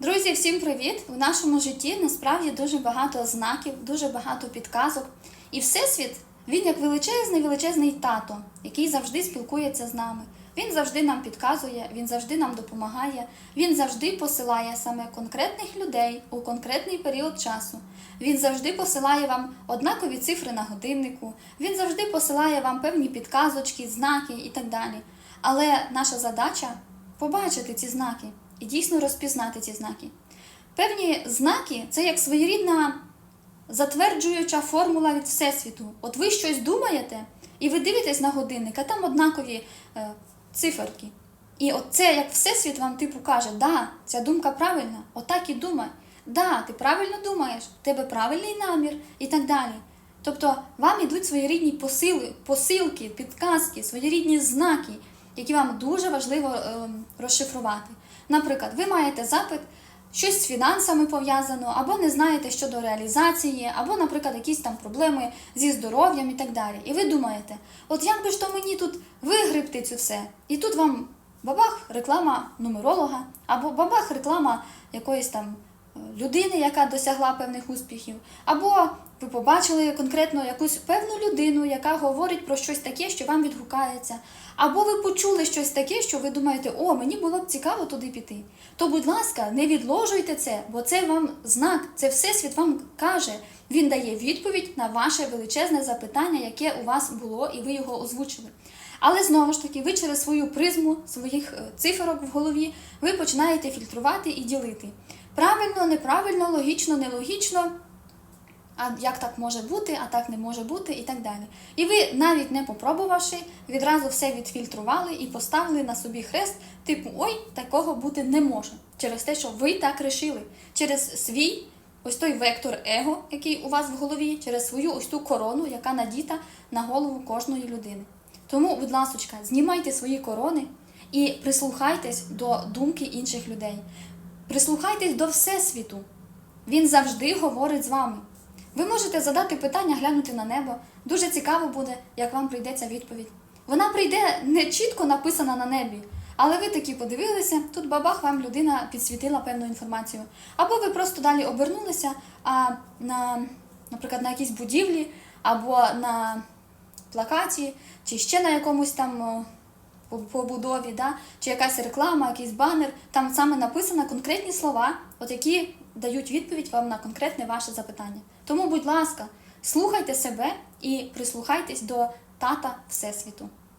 Друзі, всім привіт! В нашому житті насправді дуже багато знаків, дуже багато підказок. І Всесвіт, він як величезний величезний тато, який завжди спілкується з нами. Він завжди нам підказує, він завжди нам допомагає, він завжди посилає саме конкретних людей у конкретний період часу. Він завжди посилає вам однакові цифри на годиннику, він завжди посилає вам певні підказочки, знаки і так далі. Але наша задача побачити ці знаки і дійсно розпізнати ці знаки. Певні знаки це як своєрідна затверджуюча формула від Всесвіту. От ви щось думаєте, і ви дивитесь на годинник, а там однакові е, циферки. І от це як Всесвіт вам типу каже, да, ця думка правильна, отак і думай. Да, ти правильно думаєш, в тебе правильний намір і так далі. Тобто вам ідуть своєрідні посили, посилки, підказки, своєрідні знаки, які вам дуже важливо е, розшифрувати. Наприклад, ви маєте запит, щось з фінансами пов'язано, або не знаєте щодо реалізації, або, наприклад, якісь там проблеми зі здоров'ям і так далі. І ви думаєте, от як би ж то мені тут вигребти це все? І тут вам бабах реклама нумеролога, або бабах реклама якоїсь там людини, яка досягла певних успіхів, або ви побачили конкретно якусь певну людину, яка говорить про щось таке, що вам відгукається, або ви почули щось таке, що ви думаєте, о, мені було б цікаво туди піти. То, будь ласка, не відложуйте це, бо це вам знак, це всесвіт вам каже. Він дає відповідь на ваше величезне запитання, яке у вас було, і ви його озвучили. Але знову ж таки, ви через свою призму своїх е, циферок в голові ви починаєте фільтрувати і ділити. Правильно, неправильно, логічно, нелогічно. А як так може бути, а так не може бути, і так далі. І ви, навіть не попробувавши, відразу все відфільтрували і поставили на собі хрест, типу, ой, такого бути не може. Через те, що ви так рішили. Через свій ось той вектор его, який у вас в голові, через свою ось ту корону, яка надіта на голову кожної людини. Тому, будь ласочка, знімайте свої корони і прислухайтесь до думки інших людей. Прислухайтесь до Всесвіту. Він завжди говорить з вами. Ви можете задати питання, глянути на небо. Дуже цікаво буде, як вам прийдеться відповідь. Вона прийде не чітко написана на небі, але ви такі подивилися, тут бабах вам людина підсвітила певну інформацію. Або ви просто далі обернулися, а на, наприклад, на якійсь будівлі, або на плакаті, чи ще на якомусь там побудові, да? чи якась реклама, якийсь банер, там саме написано конкретні слова, от які дають відповідь вам на конкретне ваше запитання. Тому, будь ласка, слухайте себе і прислухайтесь до тата Всесвіту.